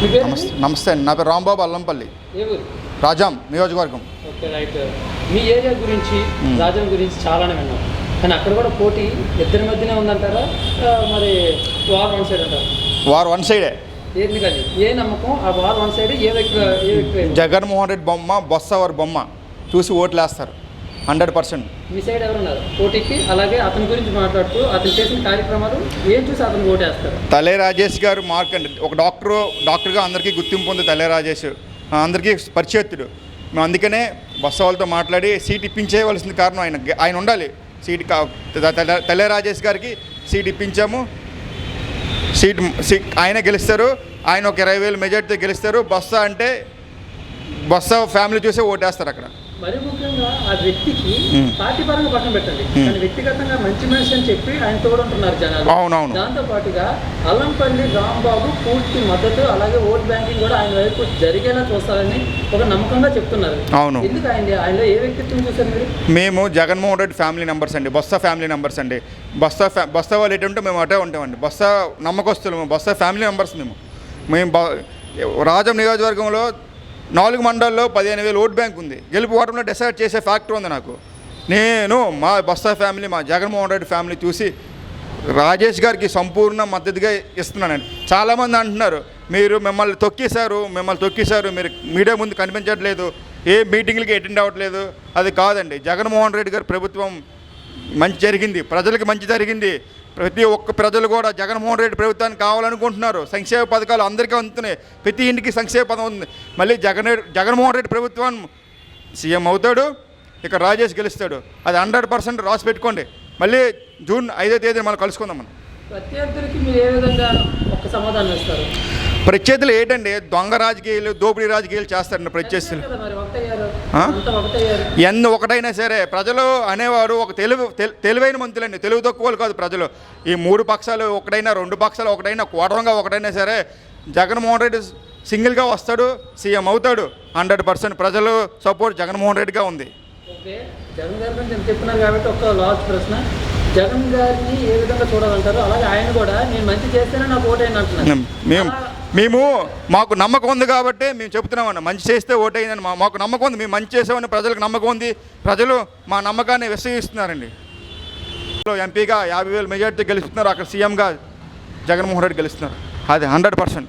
నమస్తే నమస్తే అండి. నా పేరు రాంబాబు అల్లంపల్లి. రాజాం నియోజకవర్గం. Okay right. మీ ఏరియా గురించి రాజ్యం గురించి చాలానే విన్నాం. కానీ అక్కడ కూడా పోటీ ఇద్దరి మధ్యనే ఉందంటారా? మరి వార్ వన్ సైడ్ అంటారా? వారు వన్ సైడే. ఎందుకని ఏ నమ్మకం? ఆ వార్ వన్ సైడ్ ఏ వ్యక్తి జగన్మోహన్ రెడ్డి బొమ్మ బొత్స వారి బొమ్మ. చూసి ఓట్లు వేస్తారు హండ్రెడ్ పర్సెంట్. మీ సైడ్ ఎవరున్నారు? పోటీకి? అలాగే అతని గురించి మాట్లాడుతూ అతను చేసిన కార్యక్రమాలు ఏం చూసి అతను ఓటేస్తారు? తలే రాజేష్ గారు మార్క్ అండి. ఒక డాక్టరు డాక్టర్గా అందరికీ గుర్తింపు ఉంది తలే రాజేష్. అందరికీ పరిచయత్తుడు. మేము అందుకనే బస్సు వాళ్ళతో మాట్లాడి సీట్ ఇప్పించేయవలసిన కారణం ఆయన. ఆయన ఉండాలి. సీట్ తలే రాజేష్ గారికి సీట్ ఇప్పించాము. సీట్ సీట్ ఆయన గెలుస్తారు. ఆయన ఒక ఇరవై వేలు మెజార్టీతో గెలుస్తారు. బస్స అంటే బస్స ఫ్యామిలీ చూసే ఓటేస్తారు అక్కడ. మరి ముఖ్యంగా ఆ వ్యక్తికి మ్మ్. పార్టీ పరంగా పక్కన పెట్టండి. కానీ వ్యక్తిగతంగా మంచి మనిషి అని చెప్పి ఆయన తోడుంటున్నారు జనాలు. అవునవును. దాంతో పాటుగా అల్లంపల్లి రాంబాబు పూర్తి మద్దతు అలాగే ఓట్ బ్యాంకింగ్ కూడా ఆయన వైపు జరిగేలా చూస్తారని ఒక నమ్మకంగా చెప్తున్నారు. అవును. ఎందుకు ఆయన ఆయనలో ఏ వ్యక్తిత్వం చూసారు మీరు? మేము జగన్మోహన్ రెడ్డి ఫ్యామిలీ మెంబర్స్ అండి. బొత్స ఫ్యామిలీ మెంబర్స్ అండి. బొత్స బొత్స వాళ్ళు ఎటుంటే మేము అటే ఉంటామండి. బొత్స నమ్మకస్తులు బొత్స ఫ్యామిలీ మెంబర్స్ మేము. మేము రాజం నియోజకవర్గంలో నాలుగు మండలాల్లో పదిహేను వేలు ఓట్ బ్యాంక్ ఉంది. గెలుపు ఓటంలో డిసైడ్ చేసే ఫ్యాక్టర్ ఉంది నాకు. నేను మా బస్తా ఫ్యామిలీ మా జగన్మోహన్ రెడ్డి ఫ్యామిలీ చూసి రాజేష్ గారికి సంపూర్ణ మద్దతుగా ఇస్తున్నానండి చాలామంది అంటున్నారు మీరు మిమ్మల్ని తొక్కేశారు మిమ్మల్ని తొక్కేశారు మీరు మీడియా ముందు కనిపించట్లేదు ఏ మీటింగ్లకి అటెండ్ అవ్వట్లేదు. అది కాదండి. జగన్మోహన్ రెడ్డి గారు ప్రభుత్వం మంచి జరిగింది ప్రజలకు మంచి జరిగింది. ప్రతి ఒక్క ప్రజలు కూడా జగన్మోహన్ రెడ్డి ప్రభుత్వానికి కావాలనుకుంటున్నారు. సంక్షేమ పథకాలు అందరికీ అందుతున్నాయి. ప్రతి ఇంటికి సంక్షేమ పథకం ఉంది. మళ్ళీ జగన్ జగన్మోహన్ రెడ్డి ప్రభుత్వం సీఎం అవుతాడు ఇక రాజేష్ గెలుస్తాడు. అది హండ్రెడ్ పర్సెంట్ రాసి పెట్టుకోండి. మళ్ళీ జూన్ ఐదో తేదీని మనం కలుసుకుందాం మనం. ప్రత్యర్థులకి మీరు ఏ విధంగా ఒక సమాధానం ఇస్తారు? ప్రత్యర్థులు ఏంటండి? దొంగ రాజకీయాలు దోపిడీ రాజకీయాలు చేస్తారండి ప్రత్యర్థులు ఎన్ని ఒకటైనా సరే ప్రజలు అనేవారు ఒక తెలుగు తెల్- తెలివైన మంతులండి. తెలుగు తక్కువ వాళ్ళు కాదు ప్రజలు. ఈ మూడు పక్షాలు ఒకటైనా రెండు పక్షాలు ఒకటైనా కూటంగా ఒకటైనా సరే జగన్మోహన్ రెడ్డి సింగిల్గా వస్తాడు సీఎం అవుతాడు. హండ్రెడ్ పర్సెంట్ ప్రజలు సపోర్ట్ జగన్మోహన్ రెడ్డిగా ఉంది. ఓకే. జగన్ గారి గురించి ఎంత చెప్తున్నారు కాబట్టి ఒక లాస్ట్ ప్రశ్న. జగన్ గారిని ఏ విధంగా చూడాలంటారు? అలాగే ఆయన కూడా నేను మంచి చేస్తేనే నాకు ఓటైంది అంటున్నారు. మేము. మేము మాకు నమ్మకం ఉంది కాబట్టి మేము చెప్తున్నామన్న మంచి చేస్తే ఓటైందని మా మాకు నమ్మకం ఉంది. మేము మంచి చేసామని ప్రజలకు నమ్మకం ఉంది. ప్రజలు మా నమ్మకాన్ని విశ్వసిస్తున్నారండి. ఎంపీగా యాభై వేలు మెజార్టీ గెలుస్తున్నారు. అక్కడ సీఎంగా జగన్మోహన్ రెడ్డి గెలుస్తున్నారు. అది హండ్రెడ్ పర్సెంట్.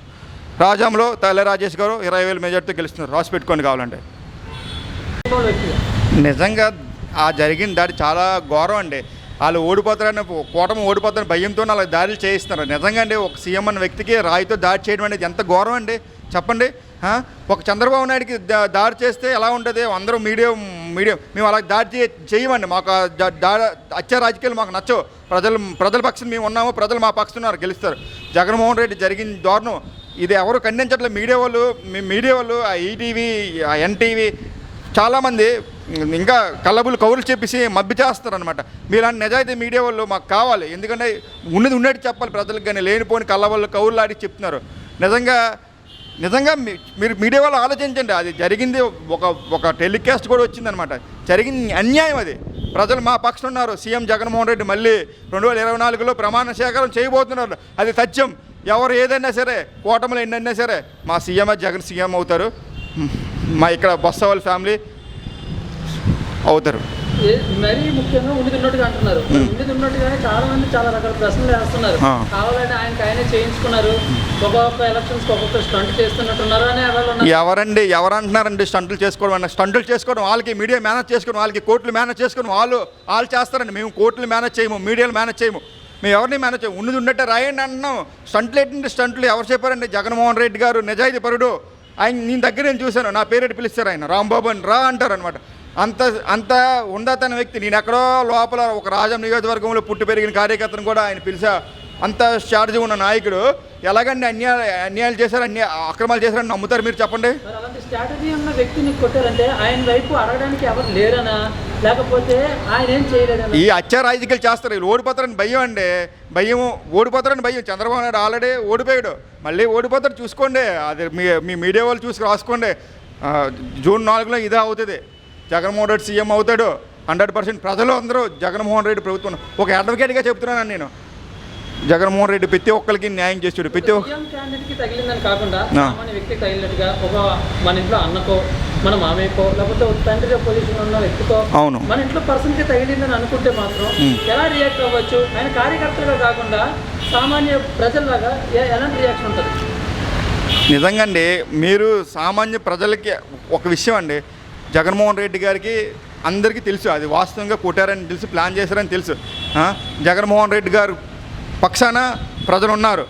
రాజాంలో తల్ల రాజేష్ గారు ఇరవై వేలు మెజార్టీ గెలుస్తున్నారు. రాసి పెట్టుకొని కావాలంటే. నిజంగా ఆ జరిగిన దాడి చాలా ఘోరం అండి. వాళ్ళు ఓడిపోతారని కూటమి ఓడిపోతారని భయంతో అలా దాడులు చేయిస్తున్నారు. నిజంగా అండి ఒక సీఎం అన్న వ్యక్తికి రాయితో దాడి చేయడం అనేది ఎంత ఘోరం అండి? చెప్పండి. ఒక చంద్రబాబు నాయుడికి దా- దాడి చేస్తే ఎలా ఉంటుంది అందరూ మీడియా మీడియా మేము అలా దాడి చేయమండి. మాకు అచ్చే దాడి రాజకీయాలు మాకు నచ్చవు. ప్రజలు ప్రజల పక్షం మేము ఉన్నాము ప్రజలు మా పక్షం ఉన్నారు గెలుస్తారు. జగన్మోహన్ రెడ్డి జరిగిన దారుణం. ఇది ఎవరు ఖండించట్లేదు. మీడియా వాళ్ళు మీ మీడియా వాళ్ళు ఆ ఈటీవీ ఆ ఎన్టీవీ చాలామంది ఇంకా కళ్ళబులు కౌరులు చెప్పేసి మబ్బి చేస్తారు అనమాట మీలాంటి నిజాయితీ మీడియా వాళ్ళు మాకు కావాలి. ఎందుకంటే ఉన్నది ఉన్నట్టు చెప్పాలి ప్రజలకు కానీ లేనిపోని కళ్ళబులు కౌరులు ఆడి చెప్తున్నారు. నిజంగా నిజంగా మీ- మీరు మీడియా వాళ్ళు ఆలోచించండి. అది జరిగింది ఒక ఒక టెలికాస్ట్ కూడా వచ్చిందనమాట జరిగింది అన్యాయం అది. ప్రజలు మా పక్షం ఉన్నారు. సీఎం జగన్మోహన్ రెడ్డి మళ్ళీ రెండు వేల ఇరవై నాలుగులో ప్రమాణ స్వీకారం చేయబోతున్నారు. అది సత్యం. ఎవరు ఏదైనా సరే కూటమిలో ఎన్నైనా సరే మా సీఎం జగన్ సీఎం అవుతారు. మా ఇక్కడ బొత్స వాళ్ళ ఫ్యామిలీ అవుతారు. మరీ ముఖ్యంగా ఉన్నట్టుగా అంటున్నారు. ఉన్నట్టుగానే చాలా మంది చాలా రకాల ప్రశ్నలు వేస్తున్నారు. కావాలంటే ఆయనకి ఆయనే చేయించుకున్నారు. ఒక్కొక్క ఎలక్షన్స్ ఒక్కొక్క స్టంట్ చేస్తున్నట్టున్నారు అని ఎవరండి ఎవరు అంటున్నారండి స్టంట్లు చేసుకోవడం అన్న? స్టంట్లు చేసుకోవడం వాళ్ళకి మీడియా మేనేజ్ చేసుకోవడం వాళ్ళకి కోర్టులు మేనేజ్ చేసుకోవడం వాళ్ళు వాళ్ళు చేస్తారండి. మేము కోర్టులు మేనేజ్ చేయము మీడియాలు మేనేజ్ చేయము. మేము ఎవరిని మేనేజ్ చేయము. ఉన్నది ఉన్నట్టే రాయండి అంటున్నాం స్టంట్లు ఏంటంటే స్టంట్లు ఎవరు చెప్పారండి? జగన్మోహన్ రెడ్డి గారు నిజాయితీ పరుడు. ఆయన నేను దగ్గర నేను చూశాను. నా పేరెట్ పిలుస్తారు ఆయన? రాంబాబు అని రా అంటారు అనమాట అంత అంత ఉండతన వ్యక్తి. నేను ఎక్కడో లోపల ఒక రాజం నియోజకవర్గంలో పుట్టి పెరిగిన కార్యకర్తను కూడా ఆయన పిలిచా. అంత చార్జ్ ఉన్న నాయకుడు. ఎలాగండి అన్యాయ అన్యాయాలు చేశారు అన్యాయ అక్రమాలు చేశారని నమ్ముతారు మీరు చెప్పండి? స్ట్రాటజీ ఉన్న వ్యక్తిని కొట్టారంటే ఆయన వైపు అడగడానికి ఎవరు లేరనా? లేకపోతే ఆయన ఏం చేయలేదనా ఈ అత్య రాజకీయాలు చేస్తారు. వీళ్ళు ఓడిపోతారని భయం అండి. భయం ఓడిపోతారని భయం. చంద్రబాబు నాయుడు ఆల్రెడీ ఓడిపోయాడు. మళ్ళీ ఓడిపోతారు చూసుకోండి. అది మీ మీ మీడియా వాళ్ళు చూసి రాసుకోండి. జూన్ నాలుగులో ఇదే అవుతుంది. జగన్మోహన్ రెడ్డి సీఎం అవుతాడు. హండ్రెడ్ పర్సెంట్ ప్రజలు అందరూ జగన్మోహన్ రెడ్డి ప్రభుత్వం ఒక అడ్వకేట్గా చెప్తున్నాను నేను. జగన్మోహన్ రెడ్డి ప్రతి ఒక్కరికి న్యాయం చేసాడు ప్రతి ఒక్క సీఎం క్యాండిడేట్కి తగిలిందని కాకుండా తగిలినట్టుగా ఒక మన ఇంట్లో అన్నకో మన మామయ్యకో లేకపోతే తండ్రి పొజిషన్ ఉన్న వ్యక్తికో అవును. మన ఇంట్లో పర్సన్కి తగిలిందని అనుకుంటే మాత్రం. ఎలా రియాక్ట్ అవ్వచ్చు? ఆయన కార్యకర్తలుగా కాకుండా సామాన్య ప్రజల్లాగా ఎలాంటి రియాక్షన్ ఉంటుంది? నిజంగా అండి మీరు సామాన్య ప్రజలకి ఒక విషయం అండి. జగన్మోహన్ రెడ్డి గారికి అందరికీ తెలుసు. అది వాస్తవంగా కొట్టారని తెలుసు ప్లాన్ చేశారని తెలుసు. జగన్మోహన్ రెడ్డి గారు పక్షాన ప్రజలు ఉన్నారు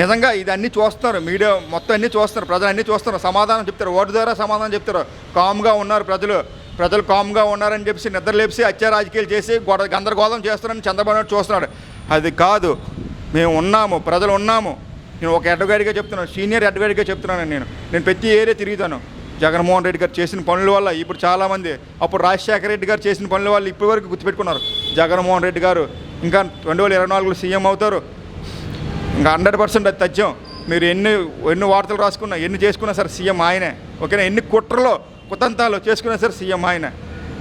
నిజంగా ఇది అన్నీ చూస్తున్నారు. మీడియా మొత్తం అన్నీ చూస్తున్నారు. ప్రజలు అన్నీ చూస్తున్నారు. సమాధానం చెప్తారు. ఓటు ద్వారా సమాధానం చెప్తారు. కామ్గా ఉన్నారు ప్రజలు. ప్రజలు కామ్గా ఉన్నారని చెప్పి నిద్ర లేపి హత్య రాజకీయాలు చేసి గొడ గందరగోళం చేస్తున్నారని చంద్రబాబు నాయుడు చూస్తున్నాడు. అది కాదు. మేము ఉన్నాము. ప్రజలు ఉన్నాము. నేను ఒక అడ్వకేట్గా చెప్తున్నాను. సీనియర్ అడ్వకేట్గా చెప్తున్నాను నేను. నేను ప్రతి ఏరియా తిరుగుతాను. జగన్మోహన్ రెడ్డి గారు చేసిన పనుల వల్ల ఇప్పుడు చాలామంది అప్పుడు రాజశేఖర రెడ్డి గారు చేసిన పనుల వల్ల ఇప్పటి వరకు గుర్తుపెట్టుకున్నారు. జగన్మోహన్ రెడ్డి గారు ఇంకా రెండు వేల ఇరవై నాలుగులో సీఎం అవుతారు. ఇంకా హండ్రెడ్ పర్సెంట్ అది తథ్యం. మీరు ఎన్ని ఎన్ని వార్తలు రాసుకున్నా ఎన్ని చేసుకున్నా సరే సీఎం ఆయనే. ఓకేనా? ఎన్ని కుట్రలో కుతంతాలు చేసుకున్నా సరే సీఎం ఆయన.